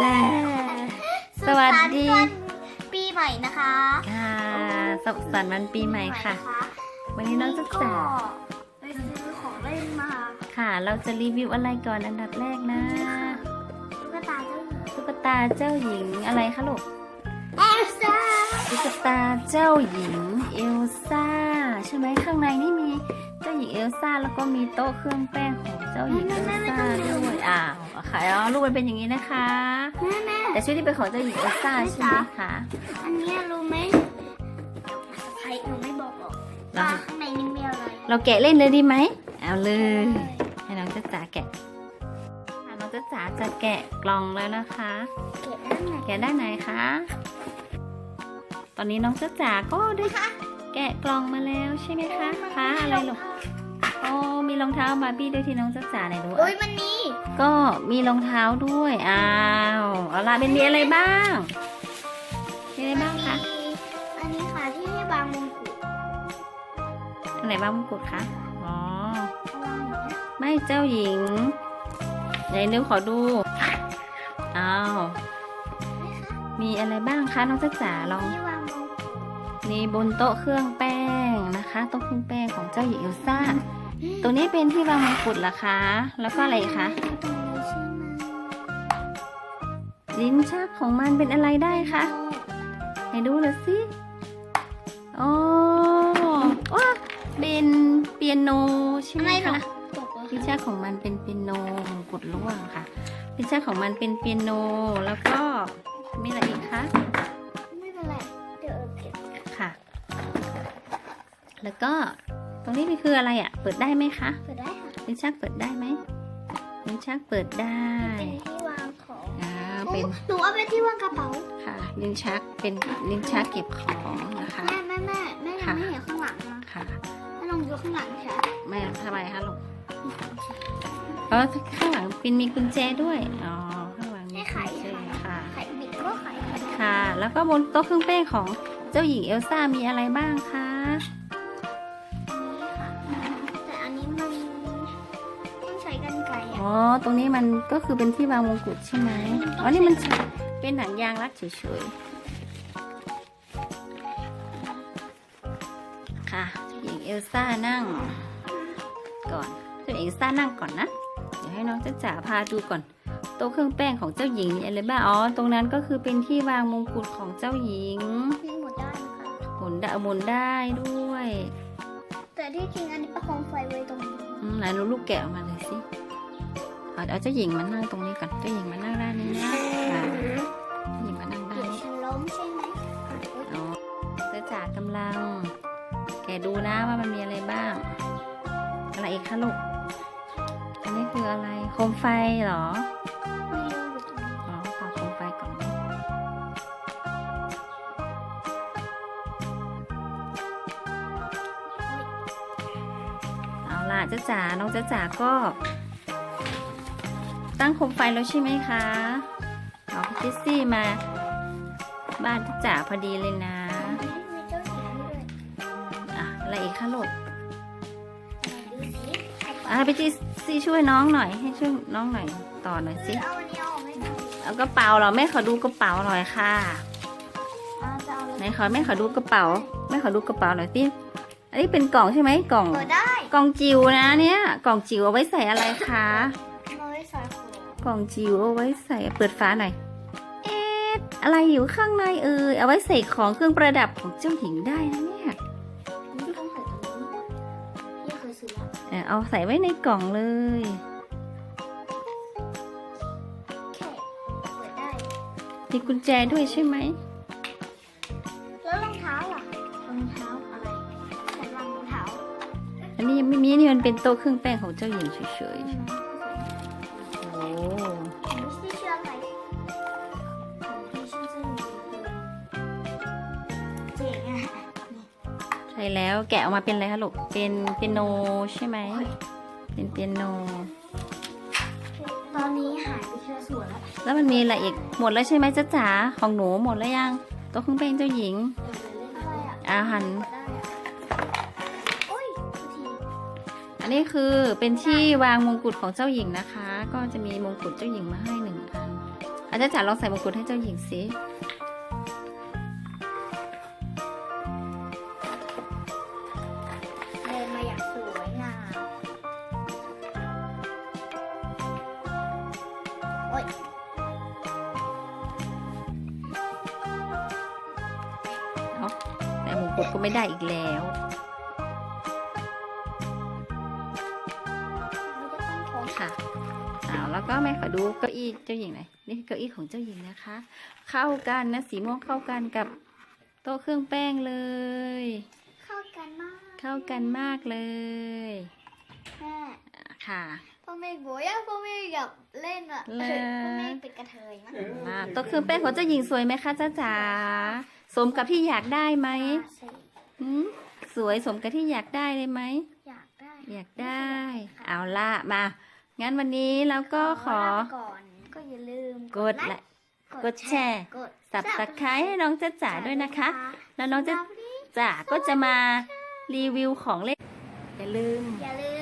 ได้สวัสดีสุขสันต์วันปีใหม่นะคะค่ะสุขสันต์วันปีใหม่ค่ะ วันนี้น้องจะก็จ๋าไปซื้อของเล่นมา ค่ะ เราจะรีวิวอะไรก่อนอันดับแรกนะตุ๊กตาเจ้าหญิงตุ๊กตาเจ้าหญิงอะไรคะลูกเอลซ่าตุ๊กตาเจ้าหญิงเอลซ่าใช่ไหมข้างในนี่มีเจ้าหญิงเอลซ่าแล้วก็มีโต๊ะเครื่องแป้งของเจ้าหญิงเอลซ่าด้วยอ้าว ค่ะอ๋อลูกมันเป็นอย่างนี้นะคะ แม่แม่แต่ชุดที่เป็นของเจ้าหญิงเอลซ่าใช่ไหมคะอันเนี้ยรู้ไหมใครหนูไม่บอกหรอกเราว่าข้างในนี่มีอะไรเราแกะเล่นเลยดีไหมเอาเลย ให้น้องจ๊ะจ๋าแกะค่ะน้องจ๊ะจ๋าจะแกะกล่องแล้วนะคะเก็บด้านไหนแกะได้ไหนคะ ตอนนี้น้องจ๊ะจ๋าก็ได้แกะกล่องมาแล้วใช่ไหมคะคะอะไรลูกโอ้มีรองเท้าบาร์บี้ด้วยที่น้องจ๊ะจ๋าไหนดูโอ้ยมันนี่ ก็มีรองเท้าด้วย อ้าว เอาล่ะเป็นมีอะไรบ้าง มีอะไรบ้างคะมีอันนี้ค่ะที่ให้บางมงกุฎตรงไหนบ้างมงกุฎคะ อ๋อวางอย่างเงี้ยไม่เจ้าหญิงไหนนิ้วขอดู อ้าว มีอะไรบ้างคะน้องจ๊ะจ๋าลอง ที่วางมงกุฎมีบนโต๊ะเครื่องแป้งนะคะ โต๊ะเครื่องแป้งของเจ้าหญิงเอลซ่า ตรงนี้เป็นที่วางมงกุฎเหรอคะ แล้วก็อะไรอีกคะตรงนี้ใช่ไหมลิ้นชักของมันเป็นอะไรได้คะไหนดูหน่อยสิอ๋อว้าเป็นเปียโนใช่ไหมอะไรเหรอคะตกเหรอลิ้นชักของมันเป็นเปียโนมงกุฎร่วงค่ะลิ้นชักของมันเป็นเปียโน แล้วก็มีอะไรอีกคะไม่เป็นไรเดี๋ยวเก็บค่ะ แล้วก็ ตรงนี้มันคืออะไรอะ่ะ เปิดได้ไหมคะเปิดได้ค่ะลิ้นชักเปิดได้ไหมลิ้นชักเปิดได้ เป็นที่วางของอ่า เป็น หนูเอาไปที่วางกระเป๋า ค่ะ ลิ้นชัก เป็นลิ้นชักเก็บของนะคะ แม่แม่แม่แม่ยังไม่เห็นข้างหลังนะค่ะถ้าลองดูข้างหลังค่ะแม่ทำไมคะลูกเพราะข้างหลังเป็นมีกุญแจด้วย อ๋อ ข้างหลังมีให้กุไข่ญแจค่ะค่ะไข่บิดก็ไข่ค่ะ แล้วก็บนโต๊ะเครื่องแป้งของเจ้าหญิงเอลซ่ามีอะไรบ้างคะ ตรงนี้มันก็คือเป็นที่วางมงกุฎใช่ไหมอ๋อ นี่มันเป็นหนังยางรัดเฉยๆ ค่ะเจ้าหญิงเอลซ่านั่ง ก่อนเจ้าหญิงเอลซ่านั่งก่อนนะ เดี๋ยวให้น้องจ้าจ๋าพาดูก่อน โต๊ะเครื่องแป้งของเจ้าหญิงมีอะไรบ้าง อ๋อ ตรงนั้นก็คือเป็นที่วางมงกุฎของเจ้าหญิงนี่หมดได้นะคะหมุนได้หมุนได้ด้วย แต่ที่จริงอันนี้ประคองไฟไว้ตรงนี้อืมไหนลูกลูกแกะออกมาเลยสิ เอาเอาเจ้าหญิงมานั่งตรงนี้ก่อนเจ้าหญิงมานั่งด้านนี้นะค่ะเจ้าหญิงมานั่งด้านเดี๋ยวนี้ ฉันล้มใช่ไหมอ๋อเจ้าจ๋ากำลัง แกะดูนะว่ามันมีอะไรบ้าง อะไรอีกคะลูก อันนี้คืออะไร โคมไฟเหรอไม่รู้อยู่ตรงนี้อ๋อต่อโคมไฟก่อน เอาล่ะเจ้าจ๋า น้องเจ้าจ๋าก็ ตั้งโคมไฟแล้วใช่ไหมคะเอาพี่จิสซี่มา บ้านเจ้าจ๋าพอดีเลยนะมีเจ้าหญิงด้วยอะอะไรอีกคะลูกดูสิอะพี่จิสซี่ช่วยน้องหน่อย ให้ช่วยน้องหน่อยต่อหน่อยสิเอาอันนี้ออกไม่ได้เอากระเป๋าเหรอแม่ขอดูกระเป๋าหน่อยค่ะอ่าจะเอาไหเลนยขอแม่ขอดูกระเป๋าแม่ขอดูกระเป๋าหน่อยสิอันนี้เป็นกล่องใช่ไหมกล่องเปิดได้กล่องจิ๋วนะเนี่ย กล่องจิ๋วเอาไว้ใส่อะไรคะ กล่องจิ๋วเอาไว้ใส่เปิดฝาหน่อยเอ๊ะอะไรอยู่ข้างในเอ่ยเอาไว้ใส่ของเครื่องประดับของเจ้าหญิงได้นะเนี่ยนี่ต้องใส่ตรงนี้นี่เคยซื้อแล้วเออเอาใส่ไว้ในกล่องเลยแค่เปิดได้มีกุญแจด้วยใช่ไหมแล้วรองเท้าล่ะรองเท้าอะไรฉันวางรองเท้าอันนี้ยังไม่มีนี่มันเป็นโต๊ะเครื่องแป้งของเจ้าหญิงเฉยๆ โอ้ไม่ใช่เชื่ออะไรไม่ใช่เชื่อเจ๋งอะใช่แล้วแกะออกมาเป็นอะไรคะลูก เป็นเปียโนใช่ไหม เป็นเปียโน ตอนนี้หายไปแค่ส่วนแล้วแล้วมันมีอะไรอีก หมดแล้วใช่ไหมจ๊ะจ๋าของหนูหมดแล้วยังโต๊ะเครื่องแป้งเจ้าหญิง อะไรอะอาหารโอันนี้คือเป็นที่วางมงกุฎของเจ้าหญิงนะคะ ก็จะมีมงกุฎเจ้าหญิงมาให้หนึ่งอันอันอาจารย์จ๋าลองใส่มงกุฎให้เจ้าหญิงสิเดินมาอย่างสวยงามโอ๊ยแต่มงกุฎก็ไม่ได้อีกแล้ว ค่ะเอาแล้วก็แม่ขอดูเก้าอี้เจ้าหญิงหน่อยนี่คือเก้าอี้ของเจ้าหญิงนะคะ เข้ากันนะสีม่วงเข้ากันกับโต๊ะเครื่องแป้งเลย เข้ากันมาก เข้ากันมากเลยแม่ค่ะพ่อแม่บอกว่าพ่อแม่อยากเล่นอะเหรอพ่อแม่เป็นกระเทยมั้งอ่าโต๊ะเครื่องแป้งของเจ้าหญิงสวยไหมคะจ้าจ๋าสมกับที่อยากได้ไหมอ่าสิหืมสวยสมกับที่อยากได้เลยไหมอยากได้ อยากได้ เอาละมา งั้นวันนี้เราก็ขอ ลาไปก่อนก็อย่าลืมกดไลค์ กดแชร์ กด สับตะไคร้ให้น้องจ้าจ๋าด้วยนะคะ แล้วน้องจ้าสวัสดีจ๋าก็จะมารีวิวของเล่นอย่าลืม อย่าลืม